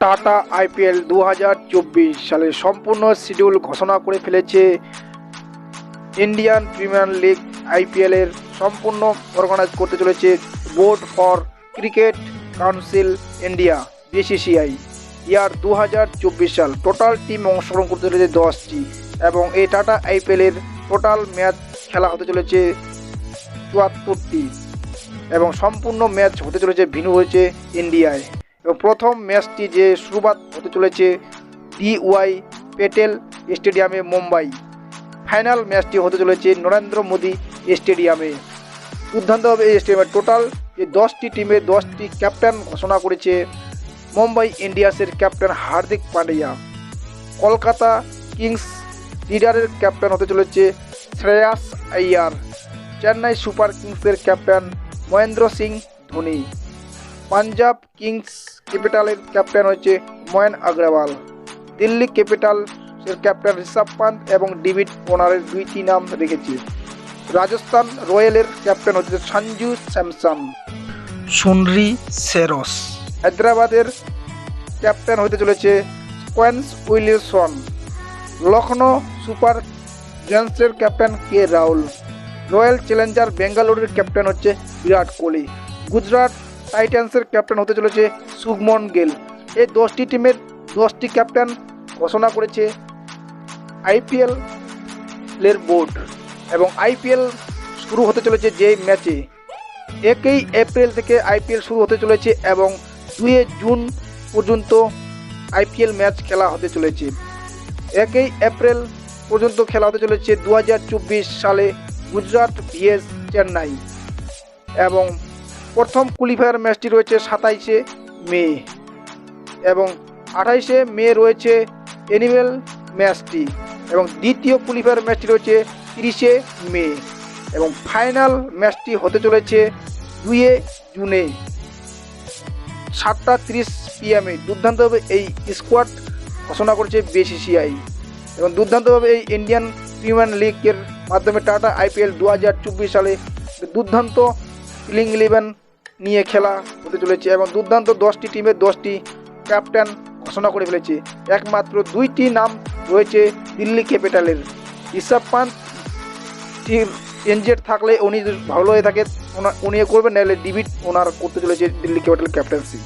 Tata IPL দু হাজার চব্বিশ সালের সম্পূর্ণ শিডিউল ঘোষণা করে ফেলেছে ইন্ডিয়ান প্রিমিয়ার লিগ আইপিএলের সম্পূর্ণ অর্গানাইজ করতে চলেছে board for cricket council India, BCCI. Year দু হাজার চব্বিশ সাল টোটাল টিম অংশগ্রহণ করতে চলেছে দশটি এবং এই টাটা আইপিএলের টোটাল ম্যাচ খেলা হতে চলেছে চুয়াত্তরটি এবং সম্পূর্ণ ম্যাচ হতে চলেছে ভিনু হয়েছে ইন্ডিয়ায়। প্রথম ম্যাচটি যে শুরুবাত হতে চলেছে ডিওয়াই পেটেল স্টেডিয়ামে মুম্বাই। ফাইনাল ম্যাচটি হতে চলেছে নরেন্দ্র মোদী স্টেডিয়ামে। দুর্দান্তভাবে এই স্টেডিয়ামে টোটাল। যে দশটি টিমে দশটি ক্যাপ্টেন ঘোষণা করেছে মুম্বাই ইন্ডিয়ান্সের ক্যাপ্টেন হার্দিক পান্ডিয়া। কলকাতা কিংস লিডারের ক্যাপ্টেন হতে চলেছে শ্রেয়াস আইয়ার চেন্নাই সুপার কিংসের ক্যাপ্টেন মহেন্দ্র সিং ধোনি। পাঞ্জাব কিংস ক্যাপিটালের ক্যাপ্টেন হচ্ছে ময়ন আগ্রওয়াল। দিল্লি ক্যাপিটাল এর ক্যাপ্টেন ঋষভ পান্ত এবং ডেভিড ওনারের দুইটি নাম রেখেছে। রাজস্থান রয়্যালের ক্যাপ্টেন হচ্ছে সঞ্জু স্যামসন। সুনরি সেরস। হায়দ্রাবাদের ক্যাপ্টেন হতে চলেছে Kane Williamson Lucknow super জায়ান্টসের captain K Rahul. Royal challenger বেঙ্গালুরুর ক্যাপ্টেন হচ্ছে বিরাট কোহলি। গুজরাট টাইটান্সের ক্যাপ্টেন হতে চলেছে শুভমন গেল। এই দশটি টিমের দশটি ক্যাপ্টেন ঘোষণা করেছে আইপিএল এর বোর্ড এবং আইপিএল শুরু হতে চলেছে যে ম্যাচে। একই এপ্রিল থেকে আইপিএল শুরু হতে চলেছে এবং দুই জুন পর্যন্ত আইপিএল ম্যাচ খেলা হতে চলেছে। একই এপ্রিল পর্যন্ত খেলা হতে চলেছে দু হাজার চব্বিশ সালে গুজরাট ভিএস চেন্নাই এবং প্রথম কোয়ালিফায়ার ম্যাচটি রয়েছে সাতাইশে মে এবং আঠাইশে মে রয়েছে অ্যানিমেল ম্যাচটি এবং দ্বিতীয় কোয়ালিফায়ার ম্যাচটি রয়েছে তিরিশে মে এবং ফাইনাল ম্যাচটি হতে চলেছে দুইয়ে জুনে সাতটা তিরিশ পিএমে। দুর্দান্তভাবে এই স্কোয়াড ঘোষণা করেছে বিসিসিআই এবং দুর্দান্তভাবে এই ইন্ডিয়ান প্রিমিয়ার লিগের মাধ্যমে টাটা আইপিএল দু হাজার চব্বিশ সালে দুর্দান্ত প্লেইং ইলেভেন নিয়ে খেলা হতে চলেছে এবং দুর্দান্ত দশটি টিমের দশটি ক্যাপ্টেন ঘোষণা করে ফেলেছে। একমাত্র দুইটি নাম রয়েছে দিল্লি ক্যাপিটালের ঋষভ পান্ত এনজেড থাকলে উনি ভালো হয়ে থাকে, উনি করবেন, নাহলে ডিবিট ওনার করতে চলেছে দিল্লি ক্যাপিটাল ক্যাপ্টেন্সি